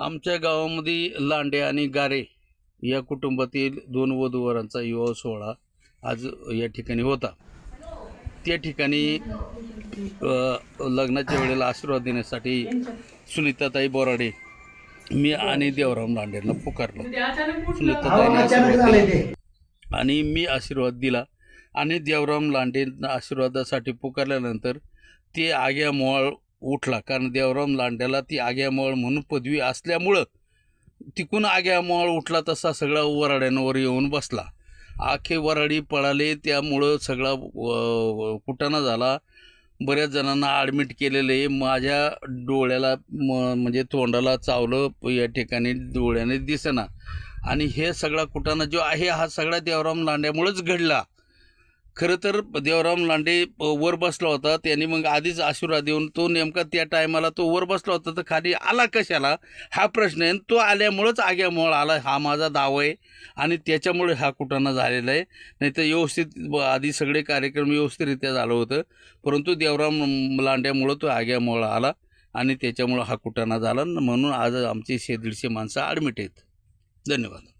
आमच्या गावामध्ये लांडे आणि गारे या कुटुंबातील दोन वधूवरांचा विवाह सोहळा आज या ठिकाणी होता. त्या ठिकाणी लग्नाच्या वेळेला आशीर्वाद देण्यासाठी सुनीताताई बोराडे मी आणि देवराम लांडेला पुकारलं. सुनीताताईने आशीर्वाद दिला. आणि मी आशीर्वाद दिला आणि देवराम लांडे आशीर्वादासाठी पुकारल्यानंतर ते आग्या मोळ उठला. कारण देवराम लांड्याला ती आग्यामळ म्हणून पदवी असल्यामुळं तिकून आग्यामळ उठला तसा सगळा वराड्यांवर येऊन बसला. आखे वराडी पळाले त्यामुळं सगळा कुटाणा झाला. बऱ्याच जणांना ॲडमिट केलेलं आहे. माझ्या डोळ्याला म- म्हणजे तोंडाला चावलं या ठिकाणी डोळ्याने दिसेना. आणि हे सगळा कुटाणा जो आहे हा सगळा देवराम लांड्यामुळेच घडला. खरं तर देवराम लांडे वर बसला होता. त्यांनी मग आधीच आशीर्वाद देऊन तो नेमका त्या टायमाला तो वर बसला होता. तर खाली आला कशाला? हा प्रश्न आहे. आणि तो आल्यामुळंच आग्यामुळं आला. हा माझा दावा आहे. आणि त्याच्यामुळे हा कुटाणा झालेला आहे. नाही तर व्यवस्थित आधी सगळे कार्यक्रम व्यवस्थितरित्या झालं होतं. परंतु देवराम लांड्यामुळं तो आग्यामुळं आला. आणि त्याच्यामुळं हा कुटाणा झाला. म्हणून आज आमची शे दीडशे माणसं ॲडमिट आहेत. धन्यवाद.